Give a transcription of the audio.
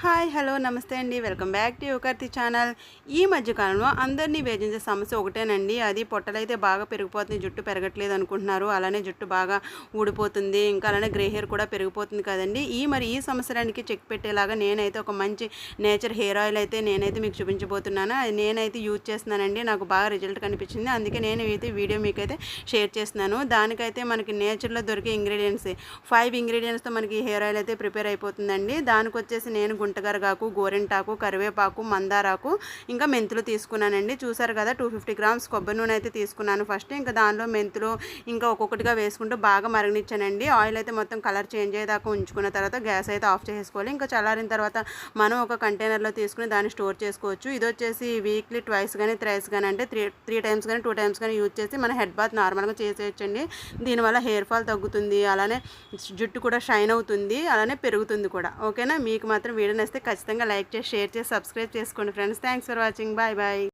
Hi hello నమస్తే అండి. Welcome back to Yuvakarthi channel. ఈ మధ్యకాలంలో అందరినీ వేధించే సమస్య ఒకటేనండి. అది పొట్టలైతే బాగా పెరిగిపోతుంది జుట్టు పెరగట్లేదు అనుకుంటున్నారు. అలానే జుట్టు బాగా ఊడిపోతుంది ఇంకా అలానే గ్రే హెయిర్ కూడా పెరిగిపోతుంది కదండి. ఈ మరి ఈ సంవత్సరానికి చెక్ పెట్టేలాగా నేనైతే ఒక మంచి నేచర్ హెయిర్ ఆయిల్ అయితే నేనైతే మీకు చూపించబోతున్నాను. అది నేనైతే యూజ్ చేస్తున్నానండి. నాకు బాగా రిజల్ట్ కనిపించింది. అందుకే నేను అయితే వీడియో మీకైతే షేర్ చేస్తున్నాను. దానికైతే మనకి నేచర్లో దొరికే ఇంగ్రీడియంట్స్ ఫైవ్ ఇంగ్రీడియంట్స్తో మనకి హెయిర్ ఆయిల్ అయితే ప్రిపేర్ అయిపోతుందండి. దానికి వచ్చేసి నేను గుంటగరగాకు గోరింటాకు కరివేపాకు మందారాకు ఇంకా మెంతులు తీసుకున్నానండి. చూసారు కదా టూ ఫిఫ్టీ గ్రామ్స్ కొబ్బరి నూనె అయితే తీసుకున్నాను ఫస్ట్ ఇంకా దానిలో మెంతులు ఇంకా ఒక్కొక్కటిగా వేసుకుంటూ బాగా మరగనిచ్చానండి. ఆయిల్ అయితే మొత్తం కలర్ చేంజ్ అయ్యేదాకా ఉంచుకున్న తర్వాత గ్యాస్ అయితే ఆఫ్ చేసుకోవాలి ఇంకా చల్లారిన తర్వాత మనం ఒక కంటైనర్లో తీసుకుని దాన్ని స్టోర్ చేసుకోవచ్చు. ఇది వచ్చేసి వీక్లీ ట్వైస్ కానీ థ్రైస్ కానీ అంటే త్రీ త్రీ టైమ్స్ కానీ టూ టైమ్స్ కానీ యూజ్ చేసి మన హెడ్ బాత్ నార్మల్గా చేసేయచ్చండి. దీనివల్ల హెయిర్ ఫాల్ తగ్గుతుంది. అలానే జుట్టు కూడా షైన్ అవుతుంది. అలానే పెరుగుతుంది కూడా. ఓకేనా మీకు మాత్రం వీడియో నచ్చితే ఖచ్చితంగా లైక్ చేసి షేర్ చేసి సబ్స్క్రైబ్ చేసుకోండి friends. Thanks for watching. Bye bye.